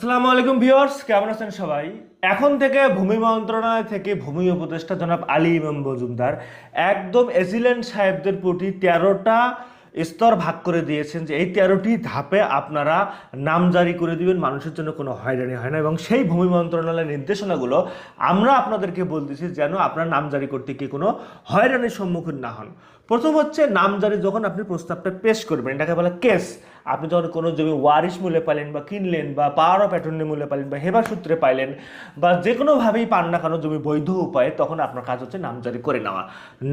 আসসালামু আলাইকুম ভিউয়ার্স, কেমন আছেন সবাই? এখন থেকে ভূমি মন্ত্রণালয় থেকে ভূমি উপদেষ্টা জনাব আলী ইমাম মজুমদার একদম এসিলেন্ট সাহেবদের প্রতি তেরোটা স্তর ভাগ করে দিয়েছেন যে এই তেরোটি ধাপে আপনারা নাম জারি করে দিবেন, মানুষের জন্য কোনো হয়রানি হয় না এবং সেই ভূমি মন্ত্রণালয়ের নির্দেশনাগুলো আমরা আপনাদেরকে বলতেছি যেন আপনার নাম জারি করতে গিয়ে কোনো হয়রানির সম্মুখীন না হন। প্রথম হচ্ছে নাম জারি যখন আপনি প্রস্তাবটা পেশ করবেন, এটাকে বলে কেস। আপনি যখন কোনো জমি ওয়ারিশ মূল্যে পাইলেন বা কিনলেন বা পাওয়ার অফ অ্যাটর্নি মূল্যে পাইলেন বা হেবা সূত্রে পাইলেন বা যে কোনোভাবেই পান না কেন, জমি বৈধ উপায়ে, তখন আপনার কাজ হচ্ছে নাম জারি করে নেওয়া।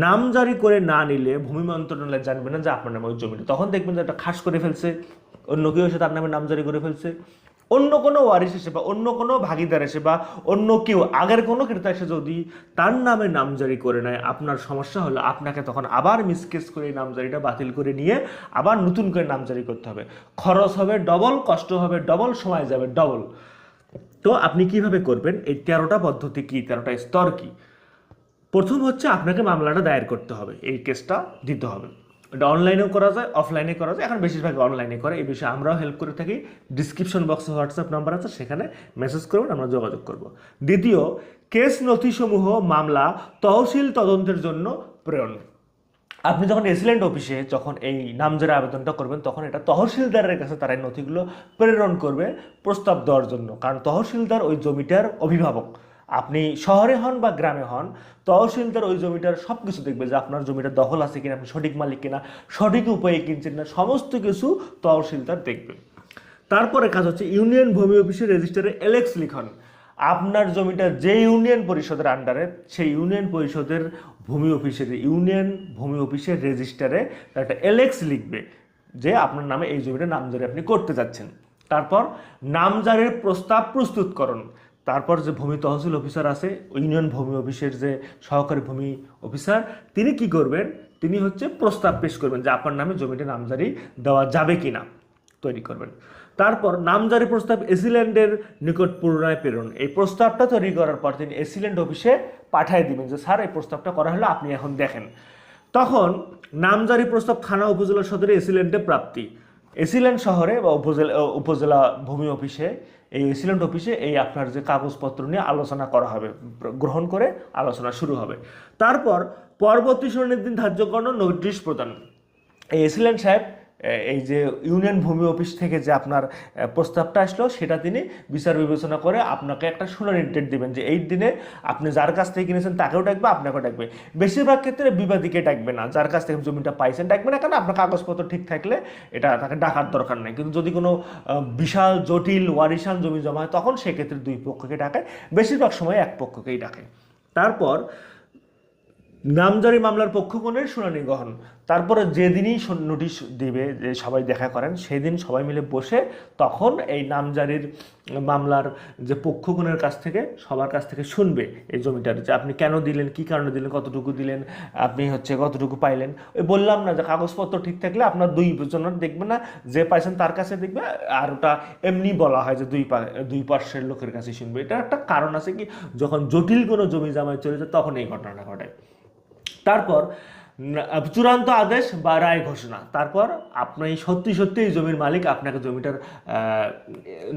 নাম জারি করে না নিলে ভূমি মন্ত্রণালয় জানবে না যে আপনার নামে ওই জমিটা। তখন দেখবেন যে একটা খাস করে ফেলছে। অন্য কেউ এসে তার নামে নাম জারি করে ফেলছে। অন্য কোনো ওয়ারিশ এসে বা অন্য কোনো ভাগিদার এসে বা অন্য কেউ, আগের কোনো ক্রেতা এসে যদি তার নামে নামজারি করে নেয়, আপনার সমস্যা হলো আপনাকে তখন আবার মিসকেস করে এই নামজারিটা বাতিল করে নিয়ে আবার নতুন করে নামজারি করতে হবে। খরচ হবে ডবল কষ্ট হবে ডবল সময় যাবে ডবল তো আপনি কীভাবে করবেন? এই তেরোটা পদ্ধতি কি? তেরোটা স্তর কি? প্রথম হচ্ছে আপনাকে মামলাটা দায়ের করতে হবে, এই কেসটা দিতে হবে। এটা অনলাইনেও করা যায় অফলাইনে করা যায়। এখন বেশিরভাগ অনলাইনে করে। এই বিষয়ে আমরাও হেল্প করে থাকি। ডিসক্রিপশন বক্সে হোয়াটসঅ্যাপ নাম্বার আছে, সেখানে মেসেজ করবেন আমরা যোগাযোগ করব। দ্বিতীয় কেস নথিসমূহ মামলা, তহসিল তদন্তের জন্য প্রেরণ। আপনি যখন এসিলেন্ট অফিসে যখন এই নামজারি আবেদনটা করবেন, তখন এটা তহসিলদারের কাছে তারা এই নথিগুলো প্রেরণ করবে প্রস্তাব দেওয়ার জন্য। কারণ তহসিলদার ওই জমিটার অভিভাবক। আপনি শহরে হন বা গ্রামে হন, তহসিলদার ওই জমিটার সব কিছু দেখবে যে আপনার জমিটা দখল আছে কিনা, আপনি সঠিক মালিক কিনা, সঠিক উপায়ে কিনছেন না সমস্ত কিছু তহসিলদার দেখবে। তারপরে কাজ হচ্ছে ইউনিয়ন ভূমি অফিসের রেজিস্টারে এলেক্স লিখন। আপনার জমিটা যে ইউনিয়ন পরিষদের আন্ডারে সেই ইউনিয়ন পরিষদের ভূমি অফিসের, ইউনিয়ন ভূমি অফিসের রেজিস্টারে একটা এলেক্স লিখবে যে আপনার নামে এই জমিটা নামজারি আপনি করতে যাচ্ছেন। তারপর নামজারির প্রস্তাব প্রস্তুতকরণ। তারপর যে ভূমি তহসিল অফিসার আছে, ইউনিয়ন ভূমি অফিসের যে সহকারী ভূমি অফিসার, তিনি কি করবেন? তিনি হচ্ছে প্রস্তাব পেশ করবেন যে আপনার নামে জমিটা নামজারি দেওয়া যাবে কি না তৈরি করবেন। তারপর নামজারি প্রস্তাব এসিল্যান্ডের নিকট পুনরায় প্রেরণ। এই প্রস্তাবটা তৈরি করার পর তিনি এসিল্যান্ড অফিসে পাঠিয়ে দিবেন যে, স্যার, এই প্রস্তাবটা করা হলো, আপনি এখন দেখেন। তখন নামজারি প্রস্তাব থানা উপজেলা সদরে এসিল্যান্ডে প্রাপ্তি। এসিল্যান্ড শহরে বা উপজেলা উপজেলা ভূমি অফিসে এই সিলেন্ট অফিসে এই আপনার যে কাগজপত্র নিয়ে আলোচনা করা হবে, গ্রহণ করে আলোচনা শুরু হবে। তারপর পরবর্তী শুনানির দিন ধার্য করানো নোটিশ প্রদান। এই এসিলেন্ট সাহেব এই যে ইউনিয়ন ভূমি অফিস থেকে যে আপনার প্রস্তাবটা আসলো, সেটা তিনি বিচার বিবেচনা করে আপনাকে একটা শুনানির ডেট দিবেন যে এই দিনে আপনি যার কাছ থেকে কিনেছেন তাকেও ডাকবে, আপনাকেও ডাকবে। বেশিরভাগ ক্ষেত্রে বিবাদীকে ডাকবে না, যার কাছ থেকে জমিটা পাইছেন ডাকবে না, কেন আপনার কাগজপত্র ঠিক থাকলে এটা তাকে ডাকার দরকার নেই। কিন্তু যদি কোনো বিশাল, জটিল ওয়ারিশান জমি জমা হয়, তখন সেক্ষেত্রে দুই পক্ষকে ডাকে বেশিরভাগ সময় এক পক্ষকেই ডাকে। তারপর নামজারি মামলার পক্ষগণের শুনানি গ্রহণ। তারপরে যেদিনই নোটিশ দিবে যে সবাই দেখা করেন, সেদিন সবাই মিলে বসে তখন এই নামজারির মামলার যে পক্ষগণের কাছ থেকে, সবার কাছ থেকে শুনবে এই জমিটার যে আপনি কেন দিলেন, কি কারণে দিলেন, কতটুকু দিলেন, আপনি হচ্ছে কতটুকু পাইলেন। ওই বললাম না যে কাগজপত্র ঠিক থাকলে আপনার দুই জনের দেখবে না, যে পাইছেন তার কাছে দেখবে, আর ওটা এমনি বলা হয় যে দুই দুই পার্শ্বের লোকের কাছে শুনবে। এটা একটা কারণ আছে কি, যখন জটিল কোনো জমি জামায় চলে যায়, তখন এই ঘটনাটা ঘটে তারপর চূড়ান্ত আদেশ বা রায় ঘোষণা। তারপর আপনি সত্যি সত্যি এই জমির মালিক, আপনাকে জমিটার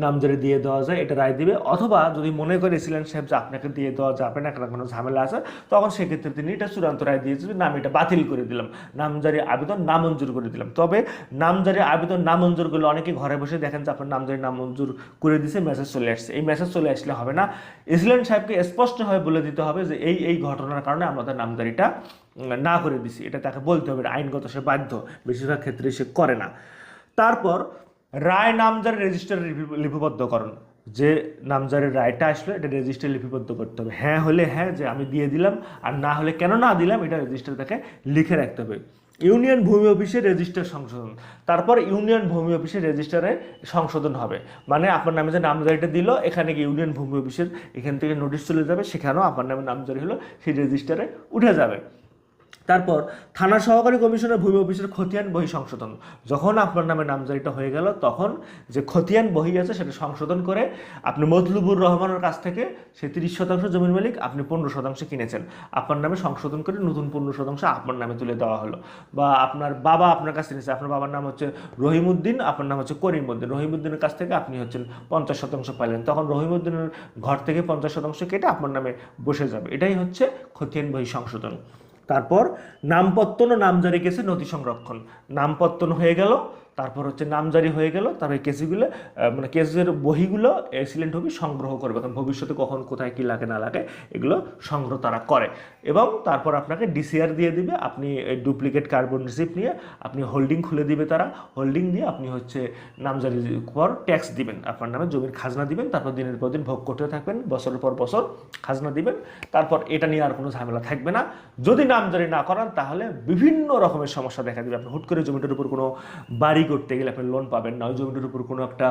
নামজারি দিয়ে দেওয়া যায়, এটা রায় দিবে। অথবা যদি মনে করে এসিলেন সাহেব যে আপনাকে দিয়ে দেওয়া যাবে না কারণ কোনো ঝামেলা আছে, তখন সেক্ষেত্রে তিনি এটা চূড়ান্ত রায় দিয়েছে যে না আমি এটা বাতিল করে দিলাম। নামজারি আবেদন নামঞ্জুর করে দিলাম। তবে নামজারি আবেদন নামঞ্জুর করলে অনেকে ঘরে বসে দেখেন যে আপনার নামজারি নামঞ্জুর করে দিছে মেসেজ চলে আসছে। এই মেসেজ চলে আসলে হবে না। ইসলাম সাহেবকে স্পষ্টভাবে বলে দিতে হবে যে এই এই ঘটনার কারণে আমাদের নামজারিটা না করে দিছি, এটা তাকে বলতে হবে আইনগত, সে বাধ্য, বেশিরভাগ ক্ষেত্রে সে করে না। তারপর রায় নামজারি রেজিস্টারে লিপি- লিপিবদ্ধকরণ, যে নামজারির রায়টা আসলো, এটা রেজিস্টারে লিপিবদ্ধ করতে হবে। হ্যাঁ হলে হ্যাঁ যে আমি দিয়ে দিলাম, আর না হলে কেন না দিলাম, এটা রেজিস্টারে তাকে লিখে রাখতে হবে। ইউনিয়ন ভূমি অফিসের রেজিস্টার সংশোধন, তারপর ইউনিয়ন ভূমি অফিসের রেজিস্টারে সংশোধন হবে। মানে আপনার নামে যে নামজারিটা দিল, এখানে গিয়ে ইউনিয়ন ভূমি অফিসের এখান থেকে নোটিশ চলে যাবে, সেখানেও আপনার নামে নামজারি হলো, সেই রেজিস্টারে উঠে যাবে। তারপর থানা সহকারী কমিশনার ভূমি অফিসের খতিয়ান বহি সংশোধন। যখন আপনার নামে নামজারিটা হয়ে গেল, তখন যে খতিয়ান বহি আছে সেটা সংশোধন করে আপনি মতলুবুর রহমানের কাছ থেকে সে তিরিশ শতাংশ জমির মালিক আপনি পনেরো শতাংশ কিনেছেন। আপনার নামে সংশোধন করে নতুন পনেরো শতাংশ আপনার নামে তুলে দেওয়া হলো। বা আপনার বাবা আপনার কাছে নিয়েছে। আপনার বাবার নাম হচ্ছে রহিমউদ্দিন, আপনার নাম হচ্ছে করিমউদ্দিন। রহিমউদ্দিনের কাছ থেকে আপনি হচ্ছেন পঞ্চাশ শতাংশ পাইলেন। তখন রহিমউদ্দিনের ঘর থেকে পঞ্চাশ শতাংশ কেটে আপনার নামে বসে যাবে। এটাই হচ্ছে খতিয়ান বহি সংশোধন। তারপর নামপত্তন ও নামজারি কেসে নথি সংরক্ষণ। নামপত্তন হয়ে গেল তারপর হচ্ছে নামজারি হয়ে গেল তারপরে কেসগুলো আহ, মানে কেসের বহিগুলো এক্সিলেন্ট হবে সংগ্রহ করবে। কারণ ভবিষ্যতে কখন কোথায় কি লাগে না লাগে এগুলো সংগ্রহ তারা করে। এবং তারপর আপনাকে ডিসিআর দিয়ে দিবে আপনি ডুপ্লিকেট কার্বন রিসিপ্ট নিয়ে আপনি হোল্ডিং খুলে দিবে তারা। হোল্ডিং দিয়ে আপনি হচ্ছে নামজারির পর ট্যাক্স দিবেন। আপনার নামে জমির খাজনা দিবেন তারপর দিনের পর দিন ভোগ করতে থাকবেন বছরের পর বছর খাজনা দিবেন। তারপর এটা নিয়ে আর কোনো ঝামেলা থাকবে না। যদি নামজারি না করান তাহলে বিভিন্ন রকমের সমস্যা দেখা দিবে। আপনি হুট করে জমিটার উপর কোনো বাড়ি করতে গেলে আপনি লোন পাবেন না। ওই জমিটার উপর কোনো একটা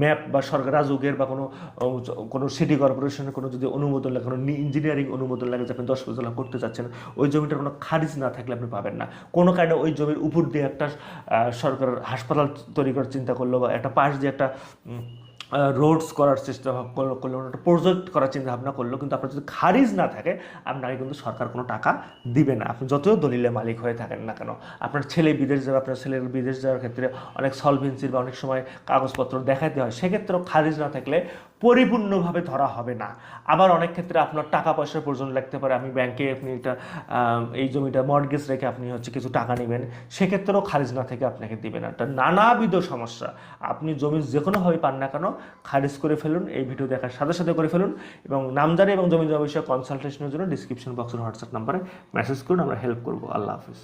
ম্যাপ বা সরকার, রাজুকের বা কোনো কোনো সিটি কর্পোরেশনের কোনো যদি অনুমোদন লাগে, কোনো ইঞ্জিনিয়ারিং অনুমোদন লাগে যে আপনি দশ বছর করতে চাচ্ছেন, ওই জমিটার কোনো খারিজ না থাকলে আপনি পাবেন না। কোনো কারণে ওই জমির উপর দিয়ে একটা সরকার হাসপাতাল তৈরি করার চিন্তা করল বা একটা পাশ দিয়ে একটা রোডস করার চেষ্টা করল করল, একটা প্রজেক্ট করার চিন্তা ভাবনা করল, কিন্তু আপনার যদি খারিজ না থাকে, আপনাকে কিন্তু সরকার কোনো টাকা দিবে না। আপনি যতই দলিলে মালিক হয়ে থাকেন না কেন, আপনার ছেলে বিদেশ যাবে, আপনার ছেলের বিদেশ যাওয়ার ক্ষেত্রে অনেক সলভেন্সির বা অনেক সময় কাগজপত্র দেখাইতে হয়, সেক্ষেত্রেও খারিজ না থাকলে পরিপূর্ণভাবে ধরা হবে না। আবার অনেক ক্ষেত্রে আপনার টাকা পয়সার প্রয়োজন লাগতে পারে। আমি ব্যাংকে আপনি এটা এই জমিটা মর্গেজ রেখে আপনি হচ্ছে কিছু টাকা নেবেন, সেক্ষেত্রেও খারিজ না থেকে আপনাকে দিবে না। এটা নানাবিধ সমস্যা। আপনি জমি যে কোনোভাবে পান না কেন, খারিজ করে ফেলুন, এই ভিডিও দেখার সাথে সাথে করে ফেলুন এবং নামজারি এবং জমি জমা বিষয়ে কনসালটেশনের জন্য ডিসক্রিপশন বক্সের হোয়াটসঅ্যাপ নাম্বারে মেসেজ করুন, আমরা হেল্প করব। আল্লাহ হাফিজ।